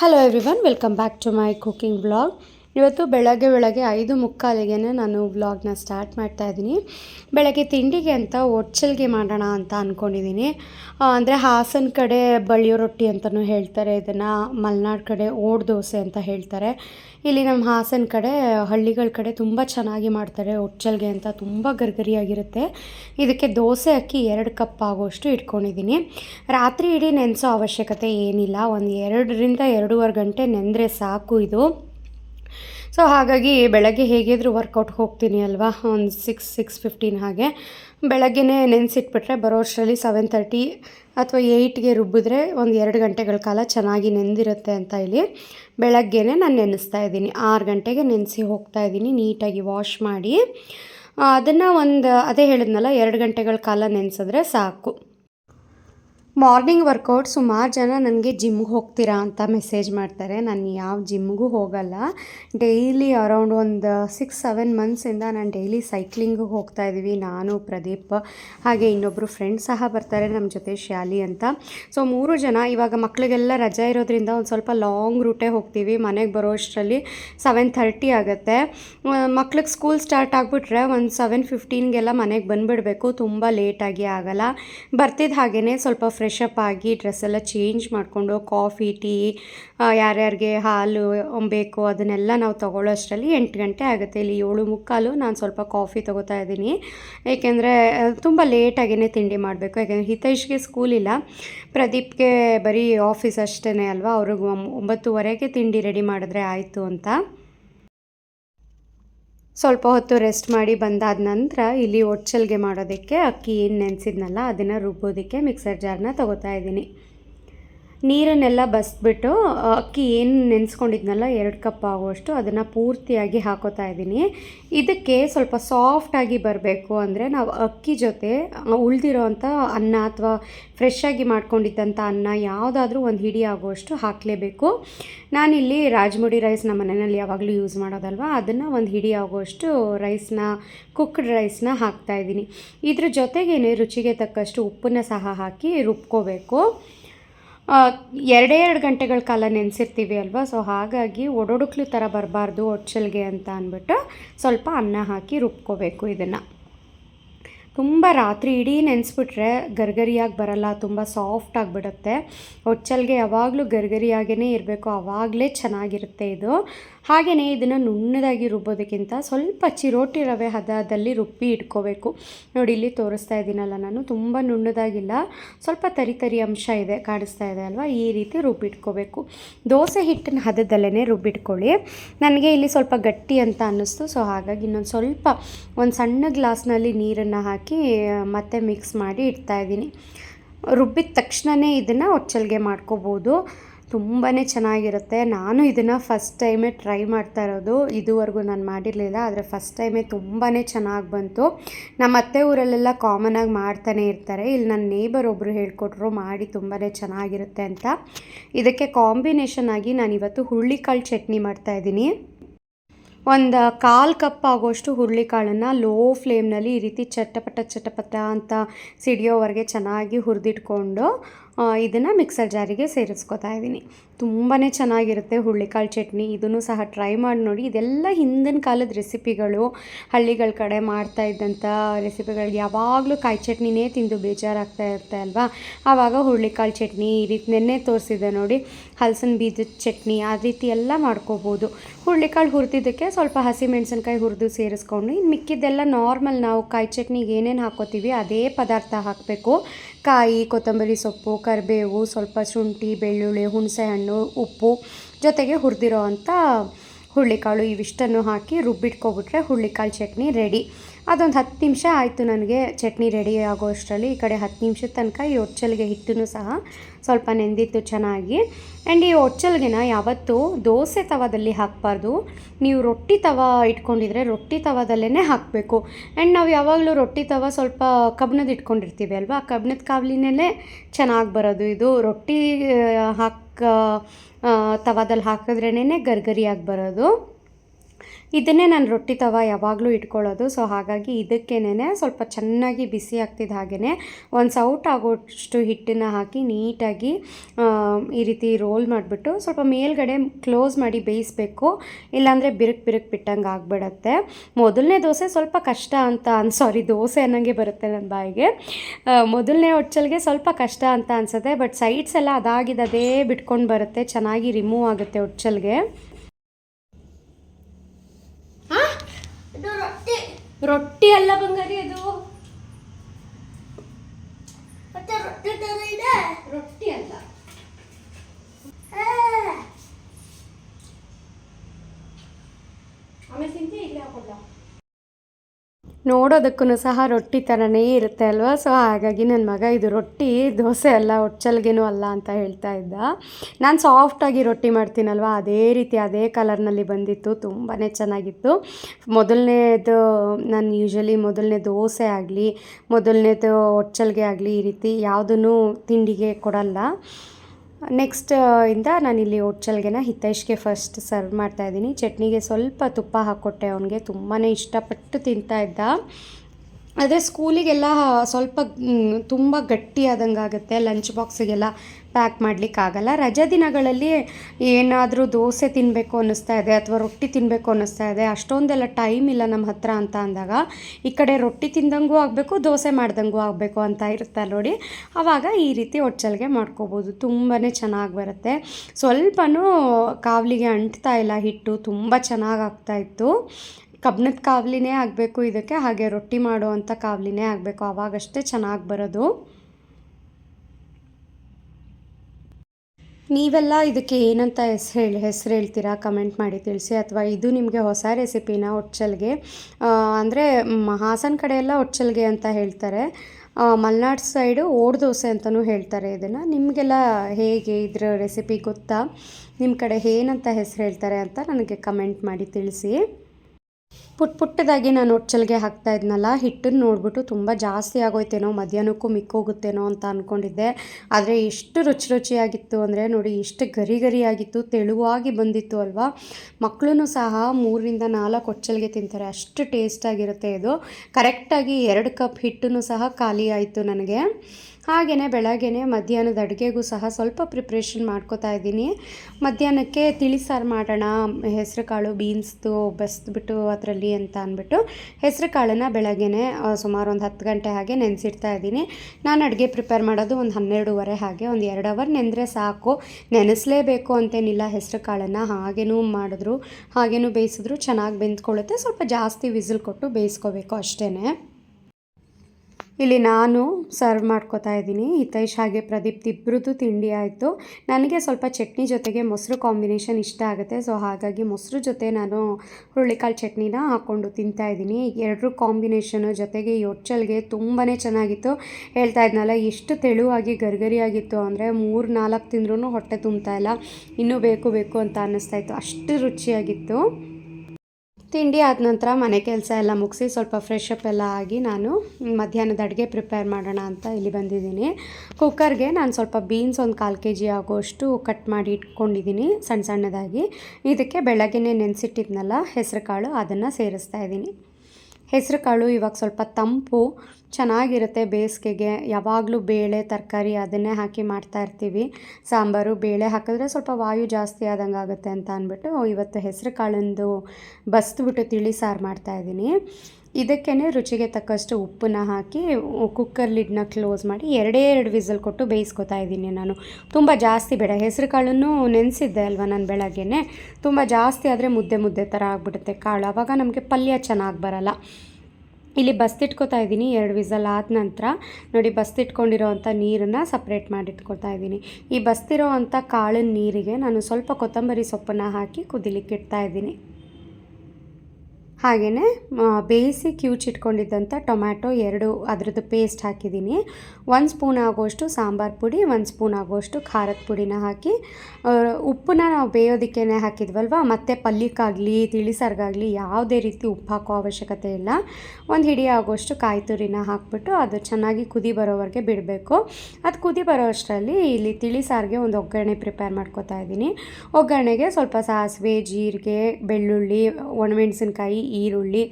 hello everyone welcome back to my cooking blog ಇವತ್ತು ಬೆಳಗ್ಗೆ ಬೆಳಗ್ಗೆ ಐದು ಮುಕ್ಕಾಲಿಗೆ ನಾನು ವ್ಲಾಗ್ನ ಸ್ಟಾರ್ಟ್ ಮಾಡ್ತಾ ಇದ್ದೀನಿ. ಬೆಳಗ್ಗೆ ತಿಂಡಿಗೆ ಅಂತ ಒಚ್ಚಲ್ಗೆ ಮಾಡೋಣ ಅಂತ ಅಂದ್ಕೊಂಡಿದ್ದೀನಿ ಅಂದರೆ ಹಾಸನ ಕಡೆ ಬಳಿಯೋ ರೊಟ್ಟಿ ಅಂತಲೂ ಹೇಳ್ತಾರೆ, ಇದನ್ನು ಮಲೆನಾಡು ಕಡೆ ಓಡ್ ದೋಸೆ ಅಂತ ಹೇಳ್ತಾರೆ. ಇಲ್ಲಿ ನಮ್ಮ ಹಾಸನ ಕಡೆ, ಹಳ್ಳಿಗಳ ಕಡೆ ತುಂಬ ಚೆನ್ನಾಗಿ ಮಾಡ್ತಾರೆ ಒಚ್ಚಲ್ಗೆ ಅಂತ, ತುಂಬ ಗರ್ಗರಿಯಾಗಿರುತ್ತೆ. ಇದಕ್ಕೆ ದೋಸೆ ಅಕ್ಕಿ ಎರಡು ಕಪ್ ಆಗೋಷ್ಟು ಇಟ್ಕೊಂಡಿದ್ದೀನಿ. ರಾತ್ರಿ ಇಡೀ ನೆನೆಸೋ ಅವಶ್ಯಕತೆ ಏನಿಲ್ಲ, ಒಂದು ಎರಡರಿಂದ ಎರಡೂವರೆ ಗಂಟೆ ನೆಂದರೆ ಸಾಕು ಇದು. ಸೊ ಹಾಗಾಗಿ ಬೆಳಗ್ಗೆ ಹೇಗಿದ್ರೂ ವರ್ಕೌಟ್ಗೆ ಹೋಗ್ತೀನಿ ಅಲ್ವಾ? ಒಂದು ಸಿಕ್ಸ್ ಸಿಕ್ಸ್ ಫಿಫ್ಟೀನ್ ಹಾಗೆ. ಬೆಳಗ್ಗೆನೇ ನೆನೆಸಿಟ್ಬಿಟ್ರೆ ಬರೋ ಅಷ್ಟರಲ್ಲಿ ಸೆವೆನ್ ತರ್ಟಿ ಅಥವಾ ಏಯ್ಟ್ಗೆ ರುಬ್ಬಿದ್ರೆ ಒಂದು ಎರಡು ಗಂಟೆಗಳ ಕಾಲ ಚೆನ್ನಾಗಿ ನೆಂದಿರುತ್ತೆ ಅಂತ ಇಲ್ಲಿ ಬೆಳಗ್ಗೆನೇ ನಾನು ನೆನೆಸ್ತಾ ಇದ್ದೀನಿ. ಆರು ಗಂಟೆಗೆ ನೆನೆಸಿ ಹೋಗ್ತಾ ಇದ್ದೀನಿ, ನೀಟಾಗಿ ವಾಶ್ ಮಾಡಿ. ಅದನ್ನು ಒಂದು, ಅದೇ ಹೇಳಿದ್ನಲ್ಲ, ಎರಡು ಗಂಟೆಗಳ ಕಾಲ ನೆನೆಸಿದ್ರೆ ಸಾಕು. ಮಾರ್ನಿಂಗ್ ವರ್ಕೌಟ್ ಸುಮಾರು ಜನ ನನಗೆ ಜಿಮ್ಗೆ ಹೋಗ್ತೀರಾ ಅಂತ ಮೆಸೇಜ್ ಮಾಡ್ತಾರೆ. ನಾನು ಯಾವ ಜಿಮ್ಗೂ ಹೋಗಲ್ಲ. ಡೈಲಿ ಅರೌಂಡ್ ಒಂದು ಸಿಕ್ಸ್ ಸೆವೆನ್ ಮಂತ್ಸಿಂದ ನಾನು ಡೈಲಿ ಸೈಕ್ಲಿಂಗಿಗೆ ಹೋಗ್ತಾ ಇದ್ದೀವಿ ನಾನು, ಪ್ರದೀಪ್, ಹಾಗೆ ಇನ್ನೊಬ್ಬರು ಫ್ರೆಂಡ್ಸ್ ಸಹ ಬರ್ತಾರೆ ನಮ್ಮ ಜೊತೆ ಶ್ಯಾಲಿ ಅಂತ. ಸೊ ಮೂರು ಜನ ಇವಾಗ ಮಕ್ಕಳಿಗೆಲ್ಲ ರಜೆ ಇರೋದ್ರಿಂದ ಒಂದು ಸ್ವಲ್ಪ ಲಾಂಗ್ ರೂಟೇ ಹೋಗ್ತೀವಿ. ಮನೆಗೆ ಬರೋ ಅಷ್ಟರಲ್ಲಿ ಸೆವೆನ್ ಥರ್ಟಿ ಆಗುತ್ತೆ ಮಕ್ಳಿಗೆ ಸ್ಕೂಲ್ ಸ್ಟಾರ್ಟ್ ಆಗಿಬಿಟ್ರೆ ಒಂದು ಸೆವೆನ್ ಫಿಫ್ಟೀನ್ಗೆಲ್ಲ ಮನೆಗೆ ಬಂದುಬಿಡಬೇಕು. ತುಂಬ ಲೇಟಾಗಿ ಆಗಲ್ಲ. ಬರ್ತಿದ್ದ ಹಾಗೆಯೇ ಸ್ವಲ್ಪ ಫ್ರೆಶ್ ಅಪ್ ಆಗಿ ಡ್ರೆಸ್ ಎಲ್ಲ ಚೇಂಜ್ ಮಾಡಿಕೊಂಡು ಕಾಫಿ, ಟೀ ಯಾರ್ಯಾರಿಗೆ ಹಾಲು, ಬೇಕು ಅದನ್ನೆಲ್ಲ ನಾವು ತೊಗೊಳ್ಳೋ ಅಷ್ಟರಲ್ಲಿ ಎಂಟು ಗಂಟೆ ಆಗುತ್ತೆ. ಇಲ್ಲಿ ಏಳು ಮುಕ್ಕಾಲು ನಾನು ಸ್ವಲ್ಪ ಕಾಫಿ ತೊಗೋತಾ ಇದ್ದೀನಿ. ಏಕೆಂದರೆ ತುಂಬ ಲೇಟಾಗೇ ತಿಂಡಿ ಮಾಡಬೇಕು. ಯಾಕೆಂದರೆ ಹಿತೈಷ್ಗೆ ಸ್ಕೂಲ್ ಇಲ್ಲ. ಪ್ರದೀಪ್ಗೆ ಬರೀ ಆಫೀಸ್ ಅಷ್ಟೇ ಅಲ್ವಾ? ಅವ್ರಿಗೆ ಒಂಬತ್ತುವರೆಗೆ ತಿಂಡಿ ರೆಡಿ ಮಾಡಿದ್ರೆ ಆಯಿತು ಅಂತ. ಸ್ವಲ್ಪ ಹೊತ್ತು ರೆಸ್ಟ್ ಮಾಡಿ ಬಂದಾದ ನಂತರ ಇಲ್ಲಿ ಒಚ್ಚಲ್ಗೆ ಮಾಡೋದಕ್ಕೆ ಅಕ್ಕಿ ಏನು ನೆನೆಸಿದ್ನಲ್ಲ ಅದನ್ನು ರುಬ್ಬೋದಕ್ಕೆ ಮಿಕ್ಸರ್ ಜಾರ್ನ ತೊಗೋತಾ ಇದ್ದೀನಿ. ನೀರನ್ನೆಲ್ಲ ಬಸ್ಬಿಟ್ಟು ಅಕ್ಕಿ ಏನು ನೆನೆಸ್ಕೊಂಡಿದ್ನಲ್ಲ, ಎರಡು ಕಪ್ ಆಗುವಷ್ಟು ಅದನ್ನು ಪೂರ್ತಿಯಾಗಿ ಹಾಕೋತಾ ಇದ್ದೀನಿ. ಇದಕ್ಕೆ ಸ್ವಲ್ಪ ಸಾಫ್ಟಾಗಿ ಬರಬೇಕು ಅಂದರೆ ನಾವು ಅಕ್ಕಿ ಜೊತೆ ಉಳಿದಿರೋ ಅಂಥ ಅನ್ನ ಅಥವಾ ಫ್ರೆಶ್ ಆಗಿ ಮಾಡ್ಕೊಂಡಿದ್ದಂಥ ಅನ್ನ ಯಾವುದಾದ್ರೂ ಒಂದು ಹಿಡಿ ಆಗುವಷ್ಟು ಹಾಕಲೇಬೇಕು. ನಾನಿಲ್ಲಿ ರಾಜ್ಮುಡಿ ರೈಸ್ ನಮ್ಮ ಮನೆಯಲ್ಲಿ ಯಾವಾಗಲೂ ಯೂಸ್ ಮಾಡೋದಲ್ವ, ಅದನ್ನು ಒಂದು ಹಿಡಿ ಆಗುವಷ್ಟು ರೈಸ್ನ ಕುಕ್ಡ್ ರೈಸ್ನ ಹಾಕ್ತಾಯಿದ್ದೀನಿ ಇದ್ರ ಜೊತೆಗೇ ರುಚಿಗೆ ತಕ್ಕಷ್ಟು ಉಪ್ಪನ್ನ ಸಹ ಹಾಕಿ ರುಬ್ಕೋಬೇಕು. ಎರಡೇ ಎರಡು ಗಂಟೆಗಳ ಕಾಲ ನೆನೆಸಿರ್ತೀವಿ ಅಲ್ವಾ? ಸೊ ಹಾಗಾಗಿ ಒಡೊಡುಕ್ಲು ಥರ ಬರಬಾರ್ದು ಒಚ್ಚಲ್ಗೆ ಅಂತ ಅಂದ್ಬಿಟ್ಟು ಸ್ವಲ್ಪ ಅನ್ನ ಹಾಕಿ ರುಬ್ಕೋಬೇಕು ಇದನ್ನು. ತುಂಬ ರಾತ್ರಿ ಇಡೀ ನೆನೆಸ್ಬಿಟ್ರೆ ಗರ್ಗರಿಯಾಗಿ ಬರಲ್ಲ, ತುಂಬ ಸಾಫ್ಟ್ ಆಗಿಬಿಡುತ್ತೆ. ಒಚ್ಚಲ್ಗೆ ಯಾವಾಗಲೂ ಗರ್ಗರಿಯಾಗೇ ಇರಬೇಕು ಆವಾಗಲೇ ಚೆನ್ನಾಗಿರುತ್ತೆ ಇದು. ಹಾಗೆಯೇ ಇದನ್ನು ನುಣ್ಣದಾಗಿ ರುಬ್ಬೋದಕ್ಕಿಂತ ಸ್ವಲ್ಪ ಚಿರೋಟಿ ರವೆ ಹದದಲ್ಲಿ ರುಬ್ಬಿ ಇಟ್ಕೋಬೇಕು. ನೋಡಿ, ಇಲ್ಲಿ ತೋರಿಸ್ತಾ ಇದ್ದೀನಲ್ಲ ನಾನು. ತುಂಬ ನುಣ್ಣದಾಗಿಲ್ಲ. ಸ್ವಲ್ಪ ತರಿ ತರಿ ಅಂಶ ಇದೆ, ಕಾಣಿಸ್ತಾ ಇದೆ ಅಲ್ವಾ? ಈ ರೀತಿ ರುಬ್ಬಿಟ್ಕೋಬೇಕು. ದೋಸೆ ಹಿಟ್ಟಿನ ಹದದಲ್ಲೇ ರುಬ್ಬಿಟ್ಕೊಳ್ಳಿ. ನನಗೆ ಇಲ್ಲಿ ಸ್ವಲ್ಪ ಗಟ್ಟಿ ಅಂತ ಅನ್ನಿಸ್ತು, ಸೊ ಹಾಗಾಗಿ ಇನ್ನೊಂದು ಸ್ವಲ್ಪ, ಒಂದು ಸಣ್ಣ ಗ್ಲಾಸ್ನಲ್ಲಿ ನೀರನ್ನು ಹಾಕಿ ಮತ್ತೆ ಮಿಕ್ಸ್ ಮಾಡಿ ಇಡ್ತಾಯಿದ್ದೀನಿ ರುಬ್ಬಿದ ತಕ್ಷಣವೇ ಇದನ್ನು ಒಚ್ಚಲ್ಗೆ ಮಾಡ್ಕೋಬೋದು. ತುಂಬಾ ಚೆನ್ನಾಗಿರುತ್ತೆ. ನಾನು ಇದನ್ನು ಫಸ್ಟ್ ಟೈಮೇ ಟ್ರೈ ಮಾಡ್ತಾ ಇರೋದು. ಇದುವರೆಗೂ ನಾನು ಮಾಡಿರಲಿಲ್ಲ. ಆದರೆ ಫಸ್ಟ್ ಟೈಮೇ ತುಂಬಾ ಚೆನ್ನಾಗಿ ಬಂತು. ನಮ್ಮ ಅತ್ತೆ ಊರಲ್ಲೆಲ್ಲ ಕಾಮನಾಗಿ ಮಾಡ್ತಾನೆ ಇರ್ತಾರೆ. ಇಲ್ಲಿ ನನ್ನ ನೇಬರ್ ಒಬ್ಬರು ಹೇಳ್ಕೊಟ್ರು ಮಾಡಿ ತುಂಬಾ ಚೆನ್ನಾಗಿರುತ್ತೆ ಅಂತ. ಇದಕ್ಕೆ ಕಾಂಬಿನೇಷನ್ ಆಗಿ ನಾನು ಇವತ್ತು ಹುಳ್ಳಿಕಾಳು ಚಟ್ನಿ ಮಾಡ್ತಾ ಇದ್ದೀನಿ. ಒಂದು ಕಾಲು ಕಪ್ ಆಗೋಷ್ಟು ಹುರುಳಿಕಾಳನ್ನು ಲೋ ಫ್ಲೇಮ್ನಲ್ಲಿ ಈ ರೀತಿ ಚಟಪಟ ಚಟಪಟ ಅಂತ ಸಿಡಿಯೋವರೆಗೆ ಚೆನ್ನಾಗಿ ಹುರಿದಿಟ್ಕೊಂಡು ಇದನ್ನು ಮಿಕ್ಸರ್ ಜಾರಿಗೆ ಸೇರಿಸ್ಕೊತಾ ಇದ್ದೀನಿ ತುಂಬಾ ಚೆನ್ನಾಗಿರುತ್ತೆ ಹುಳ್ಳಿಕಾಳು ಚಟ್ನಿ. ಇದನ್ನು ಸಹ ಟ್ರೈ ಮಾಡಿ ನೋಡಿ. ಇದೆಲ್ಲ ಹಿಂದಿನ ಕಾಲದ ರೆಸಿಪಿಗಳು ಹಳ್ಳಿಗಳ ಕಡೆ ಮಾಡ್ತಾ ಇದ್ದಂಥ ರೆಸಿಪಿಗಳಿಗೆ ಯಾವಾಗಲೂ ಕಾಯಿ ಚಟ್ನಿನೇ ತಿಂದು ಬೇಜಾರಾಗ್ತಾ ಇರುತ್ತೆ ಅಲ್ವಾ? ಆವಾಗ ಹುಳ್ಳಿಕಾಳು ಚಟ್ನಿ ಈ ರೀತಿ ನೆನ್ನೆ ತೋರಿಸಿದೆ ನೋಡಿ. ಹಲಸಿನ ಬೀಜದ ಚಟ್ನಿ, ಆ ರೀತಿ ಎಲ್ಲ ಮಾಡ್ಕೋಬೋದು. ಹುಳ್ಳಿಕಾಳು ಹುರಿದಿದ್ದಕ್ಕೆ ಸ್ವಲ್ಪ ಹಸಿಮೆಣಸಿನ್ಕಾಯಿ ಹುರಿದು ಸೇರಿಸ್ಕೊಂಡು ಇನ್ನು ಮಿಕ್ಕಿದ್ದೆಲ್ಲ ನಾರ್ಮಲ್ ನಾವು ಕಾಯಿ ಚಟ್ನಿಗೆ ಏನೇನು ಹಾಕೋತೀವಿ ಅದೇ ಪದಾರ್ಥ ಹಾಕಬೇಕು. ಕಾಯಿ, ಕೊತ್ತಂಬರಿ ಸೊಪ್ಪು, ಕರಿಬೇವು, ಸ್ವಲ್ಪ ಶುಂಠಿ, ಬೆಳ್ಳುಳ್ಳಿ ಹುಣಸೆ ಹಣ್ಣು ಉಪ್ಪು ಜೊತೆಗೆ ಹುರಿದಿರೋ ಅಂಥ ಹುರುಳಿಕಾಳು ಇವಿಷ್ಟನ್ನು ಹಾಕಿ ರುಬ್ಬಿಟ್ಕೊಬಿಟ್ರೆ ಹುರುಳಿಕಾಳು ಚಟ್ನಿ ರೆಡಿ. ಅದೊಂದು ಹತ್ತು ನಿಮಿಷ ಆಯಿತು ನನಗೆ ಚಟ್ನಿ ರೆಡಿ ಆಗೋ ಅಷ್ಟರಲ್ಲಿ ಈ ಕಡೆ ಹತ್ತು ನಿಮಿಷದ ತನಕ ಈ ಒಚ್ಚಲಿಗೆ ಹಿಟ್ಟನ್ನು ಸಹ ಸ್ವಲ್ಪ ನೆಂದಿತ್ತು ಚೆನ್ನಾಗಿ. ಆ್ಯಂಡ್ ಈ ಒಚ್ಚಲ್ಗೆನ ಯಾವತ್ತೂ ದೋಸೆ ತವದಲ್ಲಿ ಹಾಕಬಾರ್ದು. ನೀವು ರೊಟ್ಟಿ ತವ ಇಟ್ಕೊಂಡಿದ್ರೆ ರೊಟ್ಟಿ ತವಾದಲ್ಲೇ ಹಾಕಬೇಕು. ಆ್ಯಂಡ್ ನಾವು ಯಾವಾಗಲೂ ರೊಟ್ಟಿ ತವ ಸ್ವಲ್ಪ ಕಬ್ಬಿಣದ ಇಟ್ಕೊಂಡಿರ್ತೀವಿ ಅಲ್ವಾ? ಕಬ್ಬಿಣದ ಕಾವಲಿನಲ್ಲೇ ಚೆನ್ನಾಗಿ ಬರೋದು ಇದು. ರೊಟ್ಟಿ ಹಾಕ ತವಾದಲ್ಲಿ ಹಾಕಿದ್ರೇನೆ ಗರ್ಗರಿಯಾಗಿ ಬರೋದು. ಇದನ್ನೇ ನಾನು ರೊಟ್ಟಿ ತವ ಯಾವಾಗಲೂ ಇಟ್ಕೊಳ್ಳೋದು. ಸೊ ಹಾಗಾಗಿ ಇದಕ್ಕೇನೆ ಸ್ವಲ್ಪ ಚೆನ್ನಾಗಿ ಬಿಸಿ ಆಗ್ತಿದ್ದ ಹಾಗೆಯೇ ಒಂದು ಸೌಟ್ ಆಗೋಷ್ಟು ಹಿಟ್ಟನ್ನು ಹಾಕಿ ನೀಟಾಗಿ ಈ ರೀತಿ ರೋಲ್ ಮಾಡಿಬಿಟ್ಟು ಸ್ವಲ್ಪ ಮೇಲ್ಗಡೆ ಕ್ಲೋಸ್ ಮಾಡಿ ಬೇಯಿಸ್ಬೇಕು. ಇಲ್ಲಾಂದರೆ ಬಿರುಕ್ ಬಿರುಕ್ ಬಿಟ್ಟಂಗೆ ಆಗಿಬಿಡತ್ತೆ. ಮೊದಲನೇ ದೋಸೆ ಸ್ವಲ್ಪ ಕಷ್ಟ ಅಂತ ಅನ್ ಸಾರಿ ದೋಸೆ ಅನ್ನೋಂಗೆ ಬರುತ್ತೆ ನನ್ನ ಬಾಯಿಗೆ. ಮೊದಲನೇ ಹೊಚ್ಚಲ್ಗೆ ಸ್ವಲ್ಪ ಕಷ್ಟ ಅಂತ ಅನಿಸುತ್ತೆ ಬಟ್ ಸೈಡ್ಸ್ ಎಲ್ಲ ಅದಾಗಿದ್ದು ಅದೇ ಬಿಟ್ಕೊಂಡು ಬರುತ್ತೆ. ಚೆನ್ನಾಗಿ ರಿಮೂವ್ ಆಗುತ್ತೆ ಹೊಚ್ಚಲ್ಗೆ ಇದು ರೊಟ್ಟಿ ಅಲ್ಲ ಬಂಗಾರಿ ಅದು? ಮತ್ತೆ ರೊಟ್ಟಿ ತರ ಇದೆ? ರೊಟ್ಟಿ ಅಲ್ಲ. ಆಮೇಲೆ ತಿಂತಿ ಇಲ್ಲೇ ಹಾಕೋಲ್ಲ ನೋಡೋದಕ್ಕೂ ಸಹ ರೊಟ್ಟಿ ಥರನೇ ಇರುತ್ತೆ ಅಲ್ವಾ? ಸೊ ಹಾಗಾಗಿ ನನ್ನ ಮಗ ಇದು ರೊಟ್ಟಿ, ದೋಸೆ ಅಲ್ಲ ಒಚ್ಚಲ್ಗೇನೂ ಅಲ್ಲ ಅಂತ ಹೇಳ್ತಾ ಇದ್ದ. ನಾನು ಸಾಫ್ಟಾಗಿ ರೊಟ್ಟಿ ಮಾಡ್ತೀನಲ್ವ? ಅದೇ ರೀತಿ ಅದೇ ಕಲರ್ನಲ್ಲಿ ಬಂದಿತ್ತು ತುಂಬಾ ಚೆನ್ನಾಗಿತ್ತು. ಮೊದಲನೇದು, ನಾನು ಯೂಶ್ವಲಿ ಮೊದಲನೇ ದೋಸೆ ಆಗಲಿ, ಮೊದಲನೇದು ಒಚ್ಚಲ್ಗೆ ಆಗಲಿ ಈ ರೀತಿ ಯಾವುದನ್ನು ತಿಂಡಿಗೆ ಕೊಡಲ್ಲ. ನೆಕ್ಸ್ಟ್ ಇಂದ ನಾನಿಲ್ಲಿ ಒಟ್ಚಲ್ಗೆನ ಹಿತೈಷ್ಗೆ ಫಸ್ಟ್ ಸರ್ವ್ ಮಾಡ್ತಾ ಇದ್ದೀನಿ. ಚಟ್ನಿಗೆ ಸ್ವಲ್ಪ ತುಪ್ಪ ಹಾಕ್ಕೊಟ್ಟೆ ಅವನಿಗೆ. ತುಂಬಾ ಇಷ್ಟಪಟ್ಟು ತಿಂತಾ ಇದ್ದ. ಆದರೆ ಸ್ಕೂಲಿಗೆಲ್ಲ ಸ್ವಲ್ಪ ತುಂಬ ಗಟ್ಟಿ ಆದಂಗೆ ಆಗುತ್ತೆ. ಲಂಚ್ ಬಾಕ್ಸಿಗೆಲ್ಲ ಪ್ಯಾಕ್ ಮಾಡಲಿಕ್ಕಾಗಲ್ಲ ರಜಾ ದಿನಗಳಲ್ಲಿ ಏನಾದರೂ ದೋಸೆ ತಿನ್ನಬೇಕು ಅನ್ನಿಸ್ತಾ ಇದೆ ಅಥವಾ ರೊಟ್ಟಿ ತಿನ್ನಬೇಕು ಅನ್ನಿಸ್ತಾ ಇದೆ, ಅಷ್ಟೊಂದೆಲ್ಲ ಟೈಮ್ ಇಲ್ಲ ನಮ್ಮ ಹತ್ರ ಅಂತ ಅಂದಾಗ, ಈ ಕಡೆ ರೊಟ್ಟಿ ತಿಂದಂಗೂ ಆಗಬೇಕು, ದೋಸೆ ಮಾಡ್ದಂಗೂ ಆಗಬೇಕು ಅಂತ ಇರುತ್ತೆ ನೋಡಿ. ಆವಾಗ ಈ ರೀತಿ ಒಚ್ಚಲ್ಗೆ ಮಾಡ್ಕೋಬೋದು. ತುಂಬಾ ಚೆನ್ನಾಗಿ ಬರುತ್ತೆ. ಸ್ವಲ್ಪನೂ ಕಾವಲಿಗೆ ಅಂಟ್ತಾ ಇಲ್ಲ ಹಿಟ್ಟು, ತುಂಬ ಚೆನ್ನಾಗಿ ಆಗ್ತಾ ಇತ್ತು. ಕಬ್ಬಿಣದ ಕಾವಲಿನೇ ಆಗಬೇಕು ಇದಕ್ಕೆ, ಹಾಗೆ ರೊಟ್ಟಿ ಮಾಡುವಂಥ ಕಾವಲಿನೇ ಆಗಬೇಕು. ಆವಾಗಷ್ಟೇ ಚೆನ್ನಾಗಿ ಬರೋದು. ನೀವೆಲ್ಲ ಇದಕ್ಕೆ ಏನಂತ ಹೆಸ್ರು ಹೇಳಿ, ಹೆಸ್ರು ಹೇಳ್ತೀರಾ? ಕಮೆಂಟ್ ಮಾಡಿ ತಿಳಿಸಿ. ಅಥವಾ ಇದು ನಿಮಗೆ ಹೊಸ ರೆಸಿಪಿನ ಒಚ್ಚಲ್ಗೆ ಅಂದರೆ ಹಾಸನ ಕಡೆಯೆಲ್ಲ ಒಚ್ಚಲ್ಗೆ ಅಂತ ಹೇಳ್ತಾರೆ. ಮಲೆನಾಡು ಸೈಡು ಓಡ್ ದೋಸೆ ಅಂತಲೂ ಹೇಳ್ತಾರೆ ಇದನ್ನು. ನಿಮಗೆಲ್ಲ ಹೇಗೆ ಇದ್ರ ರೆಸಿಪಿ ಗೊತ್ತಾ? ನಿಮ್ಮ ಕಡೆ ಏನಂತ ಹೆಸ್ರು ಹೇಳ್ತಾರೆ ಅಂತ ನನಗೆ ಕಮೆಂಟ್ ಮಾಡಿ ತಿಳಿಸಿ. ಪುಟ್ ಪುಟ್ಟದಾಗಿ ನಾನು ಒಚ್ಚಲ್ಗೆ ಹಾಕ್ತಾ ಇದ್ನಲ್ಲ, ಹಿಟ್ಟನ್ನು ನೋಡ್ಬಿಟ್ಟು ತುಂಬ ಜಾಸ್ತಿ ಆಗೋಯ್ತೇನೋ, ಮಧ್ಯಾಹ್ನಕ್ಕೂ ಮಿಕ್ಕೋಗುತ್ತೇನೋ ಅಂತ ಅಂದ್ಕೊಂಡಿದ್ದೆ ಆದರೆ ಎಷ್ಟು ರುಚಿ ರುಚಿಯಾಗಿತ್ತು ಅಂದರೆ ನೋಡಿ ಎಷ್ಟು ಗರಿ ಗರಿಯಾಗಿತ್ತು ತೆಳುವಾಗಿ ಬಂದಿತ್ತು ಅಲ್ವಾ? ಮಕ್ಕಳೂ ಸಹ ಮೂರರಿಂದ ನಾಲ್ಕು ಒಚ್ಚಲ್ಗೆ ತಿಂತಾರೆ. ಅಷ್ಟು ಟೇಸ್ಟಾಗಿರುತ್ತೆ ಇದು. ಕರೆಕ್ಟಾಗಿ ಎರಡು ಕಪ್ ಹಿಟ್ಟನ್ನು ಸಹ ಖಾಲಿ ಆಯಿತು ನನಗೆ. ಹಾಗೆಯೇ ಬೆಳಗ್ಗೆನೆ ಮಧ್ಯಾಹ್ನದ ಅಡುಗೆಗೂ ಸಹ ಸ್ವಲ್ಪ ಪ್ರಿಪ್ರೇಷನ್ ಮಾಡ್ಕೋತಾ ಇದ್ದೀನಿ. ಮಧ್ಯಾಹ್ನಕ್ಕೆ ತಿಳಿಸಾರು ಮಾಡೋಣ ಹೆಸರುಕಾಳು ಬೀನ್ಸ್ದು ಬಸ್ಬಿಟ್ಟು ಅದರಲ್ಲಿ ಅಂತ ಅಂದ್ಬಿಟ್ಟು ಹೆಸರು ಕಾಳನ್ನು ಬೆಳಗ್ಗೆನೆ ಸುಮಾರು ಒಂದು ಹತ್ತು ಗಂಟೆ ಹಾಗೆ ನೆನೆಸಿಡ್ತಾ ಇದ್ದೀನಿ. ನಾನು ಅಡುಗೆ ಪ್ರಿಪೇರ್ ಮಾಡೋದು ಒಂದು ಹನ್ನೆರಡೂವರೆ ಹಾಗೆ, ಒಂದು ಎರಡು ಅವರ್ ನೆಂದರೆ ಸಾಕು. ನೆನೆಸಲೇಬೇಕು ಅಂತೇನಿಲ್ಲ ಹೆಸರು ಕಾಳನ್ನು, ಹಾಗೇನೂ ಮಾಡಿದ್ರು, ಹಾಗೇನೂ ಬೇಯಿಸಿದ್ರು ಚೆನ್ನಾಗಿ ಬೆಂದ್ಕೊಳ್ಳುತ್ತೆ. ಸ್ವಲ್ಪ ಜಾಸ್ತಿ ವಿಸಿಲ್ ಕೊಟ್ಟು ಬೇಯಿಸ್ಕೋಬೇಕು ಅಷ್ಟೇ ಇಲ್ಲಿ ನಾನು ಸರ್ವ್ ಮಾಡ್ಕೋತಾ ಇದ್ದೀನಿ. ಹಿತೈಷ್ ಹಾಗೆ ಪ್ರದೀಪ್ ಇಬ್ಬರದ್ದು ತಿಂಡಿ ಆಯಿತು. ನನಗೆ ಸ್ವಲ್ಪ ಚಟ್ನಿ ಜೊತೆಗೆ ಮೊಸರು ಕಾಂಬಿನೇಷನ್ ಇಷ್ಟ ಆಗುತ್ತೆ. ಸೊ ಹಾಗಾಗಿ ಮೊಸರು ಜೊತೆ ನಾನು ಹುರುಳಿಕಾಳು ಚಟ್ನಿನ ಹಾಕ್ಕೊಂಡು ತಿಂತಾ ಇದ್ದೀನಿ. ಎರಡರ ಕಾಂಬಿನೇಷನು ಜೊತೆಗೆ ಈ ಒಚ್ಚಲ್ಗೆ ತುಂಬಾ ಚೆನ್ನಾಗಿತ್ತು. ಹೇಳ್ತಾ ಇದ್ನಲ್ಲ, ಎಷ್ಟು ತೆಳುವಾಗಿ ಗರ್ಗರಿಯಾಗಿತ್ತು ಅಂದರೆ ಮೂರು ನಾಲ್ಕು ತಿಂದ್ರೂ ಹೊಟ್ಟೆ ತುಂಬ್ತಾ ಇಲ್ಲ. ಇನ್ನೂ ಬೇಕು ಬೇಕು ಅಂತ ಅನ್ನಿಸ್ತಾ ಇತ್ತು. ಅಷ್ಟು ರುಚಿಯಾಗಿತ್ತು. ತಿಂಡಿ ಆದ ನಂತರ ಮನೆ ಕೆಲಸ ಎಲ್ಲ ಮುಗಿಸಿ ಸ್ವಲ್ಪ ಫ್ರೆಶ್ ಅಪ್ ಎಲ್ಲ ಆಗಿ ನಾನು ಮಧ್ಯಾಹ್ನದ ಅಡುಗೆ ಪ್ರಿಪೇರ್ ಮಾಡೋಣ ಅಂತ ಇಲ್ಲಿ ಬಂದಿದ್ದೀನಿ. ಕುಕ್ಕರ್ಗೆ ನಾನು ಸ್ವಲ್ಪ ಬೀನ್ಸ್ ಒಂದು ಕಾಲು ಕೆ ಜಿ ಆಗೋಷ್ಟು ಕಟ್ ಮಾಡಿ ಇಟ್ಕೊಂಡಿದ್ದೀನಿ ಸಣ್ಣ ಸಣ್ಣದಾಗಿ. ಇದಕ್ಕೆ ಬೆಳಗ್ಗೆನೇ ನೆನೆಸಿಟ್ಟಿದ್ನಲ್ಲ ಹೆಸರು ಕಾಳು ಅದನ್ನು ಸೇರಿಸ್ತಾ ಇದ್ದೀನಿ. ಹೆಸರು ಕಾಳು ಇವಾಗ ಸ್ವಲ್ಪ ತಂಪು, ಚೆನ್ನಾಗಿರುತ್ತೆ ಬೇಸಿಗೆಗೆ. ಯಾವಾಗಲೂ ಬೇಳೆ, ತರಕಾರಿ ಅದನ್ನೇ ಹಾಕಿ ಮಾಡ್ತಾ ಇರ್ತೀವಿ. ಸಾಂಬಾರು, ಬೇಳೆ ಹಾಕಿದ್ರೆ ಸ್ವಲ್ಪ ವಾಯು ಜಾಸ್ತಿ ಆದಂಗೆ ಆಗುತ್ತೆ ಅಂತ ಅಂದ್ಬಿಟ್ಟು ಇವತ್ತು ಹೆಸರು ಕಾಳಂದು ಬಸ್ದುಬಿಟ್ಟು ತಿಳಿ ಸಾರು ಮಾಡ್ತಾಯಿದ್ದೀನಿ ಇದಕ್ಕೇ ರುಚಿಗೆ ತಕ್ಕಷ್ಟು ಉಪ್ಪನ್ನ ಹಾಕಿ ಕುಕ್ಕರ್ ಲಿಡ್ನ ಕ್ಲೋಸ್ ಮಾಡಿ ಎರಡೇ ಎರಡು ವಿಸಲ್ ಕೊಟ್ಟು ಬೇಯಿಸ್ಕೊತಾ ಇದ್ದೀನಿ ನಾನು. ತುಂಬ ಜಾಸ್ತಿ ಬೇಡ. ಹೆಸರು ಕಾಳನ್ನು ನೆನೆಸಿದ್ದೆ ಅಲ್ವಾ ನಾನು ಬೆಳಗ್ಗೆನೆ? ತುಂಬ ಜಾಸ್ತಿ ಆದರೆ ಮುದ್ದೆ ಮುದ್ದೆ ಥರ ಆಗಿಬಿಡುತ್ತೆ ಕಾಳು. ಆವಾಗ ನಮಗೆ ಪಲ್ಯ ಚೆನ್ನಾಗಿ ಬರಲ್ಲ. ಇಲ್ಲಿ ಬಸ್ತಿಟ್ಕೊತಾ ಇದ್ದೀನಿ ಎರಡು ವಿಸಲ್ ಆದ ನಂತರ. ನೋಡಿ, ಬಸ್ತಿಟ್ಕೊಂಡಿರೋ ಅಂಥ ನೀರನ್ನು ಸಪ್ರೇಟ್ ಮಾಡಿಟ್ಕೊತಾ ಇದ್ದೀನಿ. ಈ ಬಸ್ತಿರೋ ಅಂಥ ಕಾಳಿನ ನೀರಿಗೆ ನಾನು ಸ್ವಲ್ಪ ಕೊತ್ತಂಬರಿ ಸೊಪ್ಪನ್ನು ಹಾಕಿ ಕುದಿಲಿಕ್ಕೆ ಇಡ್ತಾ ಇದ್ದೀನಿ. ಹಾಗೆಯೇ ಬೇಯಿಸಿ ಕ್ಯೂಚಿಟ್ಕೊಂಡಿದ್ದಂಥ ಟೊಮ್ಯಾಟೊ ಎರಡು ಅದರದ್ದು ಪೇಸ್ಟ್ ಹಾಕಿದ್ದೀನಿ. ಒಂದು ಸ್ಪೂನ್ ಆಗೋಷ್ಟು ಸಾಂಬಾರು ಪುಡಿ, ಒಂದು ಸ್ಪೂನ್ ಆಗೋಷ್ಟು ಖಾರದ ಪುಡಿನ ಹಾಕಿ ಉಪ್ಪನ್ನ ನಾವು ಬೇಯೋದಕ್ಕೇ ಹಾಕಿದ್ವಲ್ವ? ಮತ್ತು ಪಲ್ಯಕ್ಕಾಗಲಿ ತಿಳಿಸಾರ್ಗಾಗಲಿ, ಯಾವುದೇ ರೀತಿ ಉಪ್ಪು ಹಾಕೋ ಅವಶ್ಯಕತೆ ಇಲ್ಲ. ಒಂದು ಹಿಡಿ ಆಗೋಷ್ಟು ಕಾಯಿ ತುರಿನ ಹಾಕ್ಬಿಟ್ಟು ಅದು ಚೆನ್ನಾಗಿ ಕುದಿ ಬರೋವರೆಗೆ ಬಿಡಬೇಕು. ಅದು ಕುದಿ ಬರೋ ಅಷ್ಟರಲ್ಲಿ ಇಲ್ಲಿ ತಿಳಿ ಸಾರಿಗೆ ಒಂದು ಒಗ್ಗರಣೆ ಪ್ರಿಪೇರ್ ಮಾಡ್ಕೊತಾ ಇದ್ದೀನಿ. ಒಗ್ಗರಣೆಗೆ ಸ್ವಲ್ಪ ಸಾಸಿವೆ, ಜೀರಿಗೆ, ಬೆಳ್ಳುಳ್ಳಿ, ಒಣಮೆಣಸಿನ್ಕಾಯಿ ಈರುಳ್ಳಿ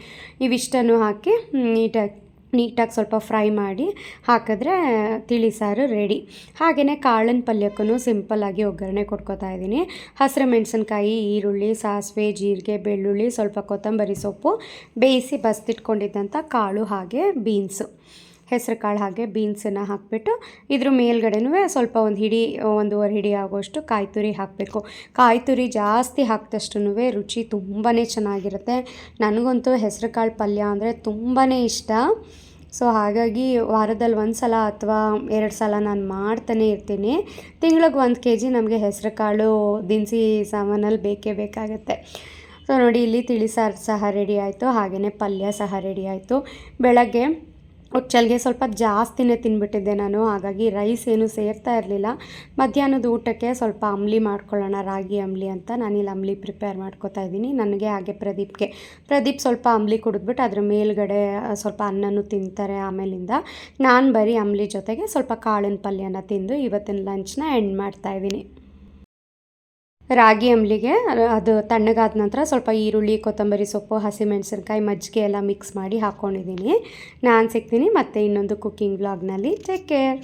ಇವಿಷ್ಟನ್ನು ಹಾಕಿ ನೀಟಾಗಿ ನೀಟಾಗಿ ಸ್ವಲ್ಪ ಫ್ರೈ ಮಾಡಿ ಹಾಕಿದ್ರೆ ತಿಳಿ ಸಾರು ರೆಡಿ. ಹಾಗೆಯೇ ಕಾಳಿನ ಪಲ್ಯಕ್ಕೂ ಸಿಂಪಲ್ಲಾಗಿ ಒಗ್ಗರಣೆ ಕೊಟ್ಕೋತಾ ಇದ್ದೀನಿ. ಹಸಿರು ಮೆಣಸಿನ್ಕಾಯಿ, ಈರುಳ್ಳಿ, ಸಾಸಿವೆ, ಜೀರಿಗೆ, ಬೆಳ್ಳುಳ್ಳಿ, ಸ್ವಲ್ಪ ಕೊತ್ತಂಬರಿ ಸೊಪ್ಪು, ಬೇಯಿಸಿ ಬಸ್ತಿಟ್ಕೊಂಡಿದ್ದಂಥ ಕಾಳು ಹಾಗೆ ಬೀನ್ಸು ಹೆಸರು ಕಾಳು ಹಾಗೆ ಬೀನ್ಸನ್ನು ಹಾಕಿಬಿಟ್ಟು ಇದ್ರ ಮೇಲ್ಗಡೆನೂ ಸ್ವಲ್ಪ ಒಂದು ಹಿಡಿ, ಒಂದೂವರೆ ಹಿಡಿ ಆಗೋಷ್ಟು ಕಾಯಿ ತುರಿ ಹಾಕಬೇಕು. ಕಾಯಿ ತುರಿ ಜಾಸ್ತಿ ಹಾಕಿದಷ್ಟು ರುಚಿ ತುಂಬಾ ಚೆನ್ನಾಗಿರುತ್ತೆ. ನನಗಂತೂ ಹೆಸರು ಕಾಳು ಪಲ್ಯ ಅಂದರೆ ತುಂಬಾ ಇಷ್ಟ. ಸೊ, ಹಾಗಾಗಿ ವಾರದಲ್ಲಿ ಒಂದು ಸಲ ಅಥವಾ ಎರಡು ಸಲ ನಾನು ಮಾಡ್ತಾನೆ ಇರ್ತೀನಿ. ತಿಂಗ್ಳಿಗೆ ಒಂದು ಕೆ ಜಿ ನಮಗೆ ಹೆಸರು ಕಾಳು, ದಿನಸಿ ಸಾಮಾನಲ್ಲಿ ಬೇಕೇ ಬೇಕಾಗುತ್ತೆ. ಸೊ, ನೋಡಿ, ಇಲ್ಲಿ ತಿಳಿಸಾರು ಸಹ ರೆಡಿ ಆಯಿತು, ಹಾಗೆಯೇ ಪಲ್ಯ ಸಹ ರೆಡಿ ಆಯಿತು. ಬೆಳಗ್ಗೆ ಒಚ್ಚಲ್ಗೆ ಸ್ವಲ್ಪ ಜಾಸ್ತಿನೇ ತಿನ್ಬಿಟ್ಟಿದ್ದೆ ನಾನು, ಹಾಗಾಗಿ ರೈಸ್ ಏನು ಸೇರ್ತಾ ಇರಲಿಲ್ಲ. ಮಧ್ಯಾಹ್ನದ ಊಟಕ್ಕೆ ಸ್ವಲ್ಪ ಅಂಬ್ಲಿ ಮಾಡ್ಕೊಳ್ಳೋಣ, ರಾಗಿ ಅಂಬ್ಲಿ ಅಂತ ನಾನಿಲ್ಲಿ ಅಂಬ್ಲಿ ಪ್ರಿಪೇರ್ ಮಾಡ್ಕೋತಾ ಇದ್ದೀನಿ. ನನಗೆ ಹಾಗೆ ಪ್ರದೀಪ್ಗೆ. ಪ್ರದೀಪ್ ಸ್ವಲ್ಪ ಅಂಬ್ಲಿ ಕುಡಿದ್ಬಿಟ್ಟು ಅದ್ರ ಮೇಲ್ಗಡೆ ಸ್ವಲ್ಪ ಅನ್ನನೂ ತಿಂತಾರೆ ಆಮೇಲಿಂದ. ನಾನು ಬರೀ ಅಂಬ್ಲಿ ಜೊತೆಗೆ ಸ್ವಲ್ಪ ಕಾಳಿನ ಪಲ್ಯನ ತಿಂದು ಇವತ್ತಿನ ಲಂಚ್ನ ಎಂಡ್ ಮಾಡ್ತಾ ಇದ್ದೀನಿ. ರಾಗಿ ಅಂಬಲಿಗೆ ಅದು ತಣ್ಣಗಾದ ನಂತರ ಸ್ವಲ್ಪ ಈರುಳ್ಳಿ, ಕೊತ್ತಂಬರಿ ಸೊಪ್ಪು, ಹಸಿಮೆಣಸಿನ್ಕಾಯಿ, ಮಜ್ಜಿಗೆ ಎಲ್ಲ ಮಿಕ್ಸ್ ಮಾಡಿ ಹಾಕ್ಕೊಂಡಿದ್ದೀನಿ ನಾನು ಸಿಗ್ತೀನಿ ಮತ್ತೆ ಇನ್ನೊಂದು ಕುಕ್ಕಿಂಗ್ ವ್ಲಾಗ್ನಲ್ಲಿ ಟೇಕ್ ಕೇರ್